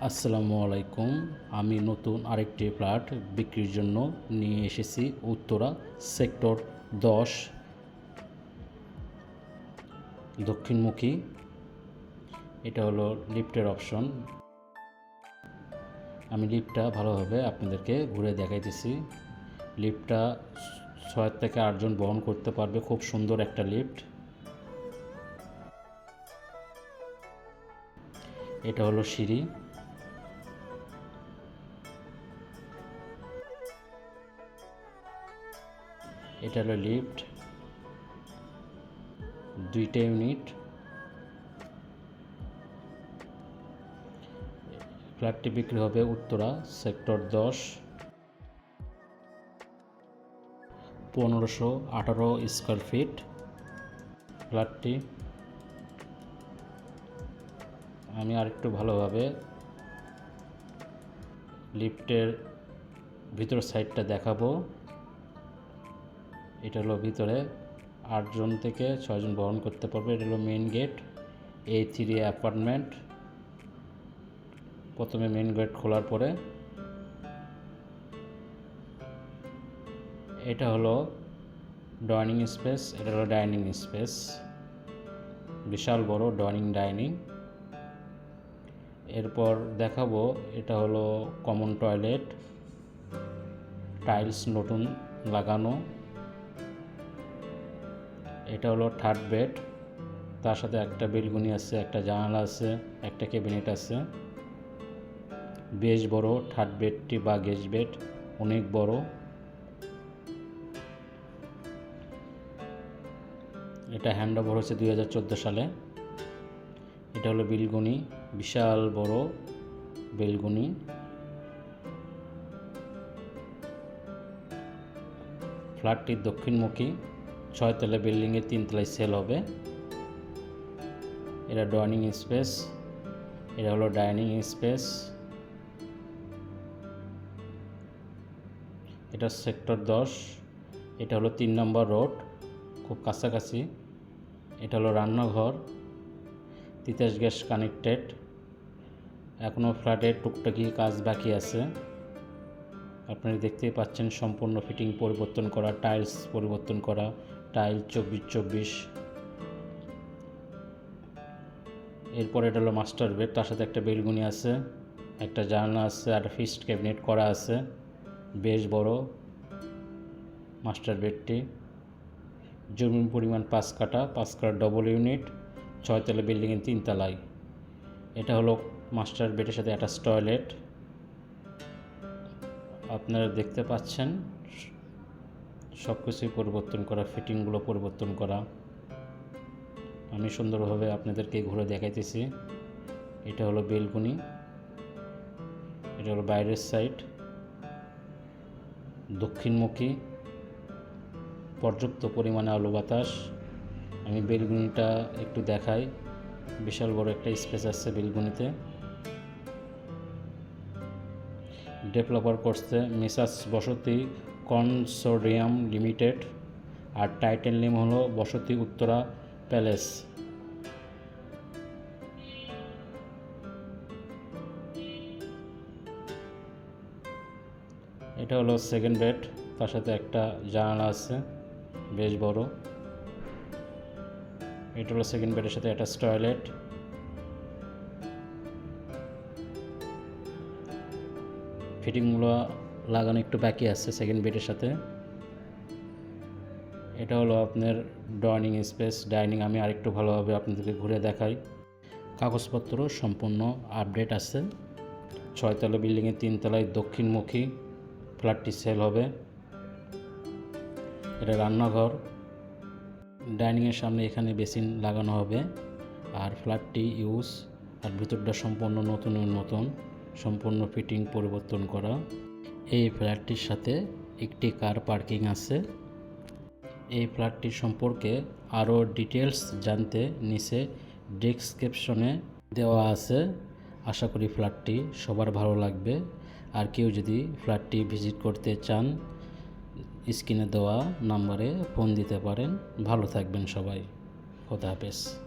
আসসালামু আলাইকুম। আমি নতুন আরেকটি ফ্ল্যাট বিক্রির জন্য নিয়ে এসেছি উত্তরা সেক্টর দশ, দক্ষিণমুখী। এটা হলো লিফটের অপশন। আমি লিফটটা ভালোভাবে আপনাদেরকে ঘুরে দেখাইতেছি। লিফটটা ছয় থেকে আটজন বহন করতে পারবে, খুব সুন্দর একটা লিফট। এটা হলো সিঁড়ি। এটা হলো লিফট। দুইটা ইউনিট। ফ্ল্যাটটি বিক্রি হবে উত্তরা, সেক্টর দশ। পনেরোশো আঠারো স্কোয়ার ফিট। ফ্ল্যাটটি আমি আরেকটু ভালোভাবে লিফটের ভিতর সাইডটা দেখাবো। এটা হলো ভিতরে আটজন থেকে ছয়জন বহন করতে পারবে। এটা হলো main gate A three apartment প্রথমে মেন গেট খোলার পরে এটা হলো ডাইনিং স্পেস এটা হলো ডাইনিং স্পেস বিশাল বড় ডাইনিং ডাইনিং এরপর দেখাবো, এটা হলো কমন টয়লেট টাইলস নতুন লাগানো। এটা হলো থার্ড বেড তার সাথে একটা বেলগুনি আছে, একটা জানালা আছে, একটা ক্যাবিনেট আছে। বেশ বড় থার্ড বেডটি বা গেস্ট বেড অনেক বড়। এটা হ্যান্ড ওভার হচ্ছে দুই সালে। এটা হলো বেলগুনি বিশাল বড় বেলগুনি ফ্ল্যাটটির দক্ষিণমুখী। ছয়তলা বিল্ডিংয়ে তিনতলায় সেল হবে। এটা ডাইনিং স্পেস, এটা হলো ডাইনিং স্পেস। এটা সেক্টর দশ, এটা হলো তিন নম্বর রোড, খুব কাছাকাছি। এটা হলো রান্নাঘর, তিতাস গ্যাস কানেক্টেড। এখনও ফ্ল্যাটের টুকটাকি কাজ বাকি আছে। আপনারা দেখতেই পাচ্ছেন সম্পূর্ণ ফিটিং পরিবর্তন করা, টাইলস পরিবর্তন করা টাইল চব্বিশ চব্বিশ। এরপরে এটা হলো মাস্টার বেড, তার সাথে একটা বেলগুনি আছে, একটা জানলা আছে আর ফিস্ট ক্যাবিনেট করা আছে, বেশ বড় মাস্টার বেডটি। জমির পরিমাণ পাঁচ কাটা পাঁচ কাটা ডবল ইউনিট ছয়তলা বিল্ডিংয়ের তিনতলায় এটা হলো মাস্টার বেডের সাথে অ্যাটাচ টয়লেট আপনারা দেখতে পাচ্ছেন সব কিছুই পরিবর্তন করা ফিটিংগুলো পরিবর্তন করা। আমি সুন্দরভাবে আপনাদেরকে ঘুরে দেখাইতেছি। এটা হলো বেলকুনি। এটা হলো বাইরের সাইড দক্ষিণমুখী। পর্যাপ্ত পরিমাণে আলো বাতাস। আমি বেলগুনিটা একটু দেখাই। বিশাল বড় একটা স্পেস আছে বেলগুনিতে ডেভেলপার করছে মিসাস বসতি। কনসোডিয়াম লিমিটেড আর টাইটেল নেম হলো বসতি উত্তরা প্যালেস। এটা হলো সেকেন্ড বেড তার সাথে একটা জানালা আছে, বেশ বড়। এটা হলো সেকেন্ড বেডের সাথে অ্যাটাচ টয়লেট ফিটিংগুলো লাগানো একটু বাকি আছে সেকেন্ড বেডের সাথে। এটা হলো আপনার ডাইনিং স্পেস ডাইনিং আমি আরেকটু ভালোভাবে আপনাদেরকে ঘুরে দেখাই। কাগজপত্র সম্পূর্ণ আপডেট আছে। ছয়তলা বিল্ডিংয়ের তিনতলায় দক্ষিণমুখী ফ্ল্যাটটি সেল হবে। এটা রান্নাঘর। ডাইনিংয়ের সামনে এখানে বেসিন লাগানো হবে। আর ফ্ল্যাটটি ইউজ আর ভিতরটা সম্পূর্ণ নতুন নতুন। সম্পূর্ণ ফিটিং পরিবর্তন করা। এই ফ্ল্যাটটির সাথে একটি কার পার্কিং আছে। এই ফ্ল্যাটটি সম্পর্কে আরও ডিটেলস জানতে নিচে ডেসক্রিপশনে দেওয়া আছে। আশা করি ফ্ল্যাটটি সবার ভালো লাগবে। আর কেউ যদি ফ্ল্যাটটি ভিজিট করতে চান, স্ক্রিনে দেওয়া নাম্বারে ফোন দিতে পারেন। ভালো থাকবেন সবাই। খোদা হাফেজ।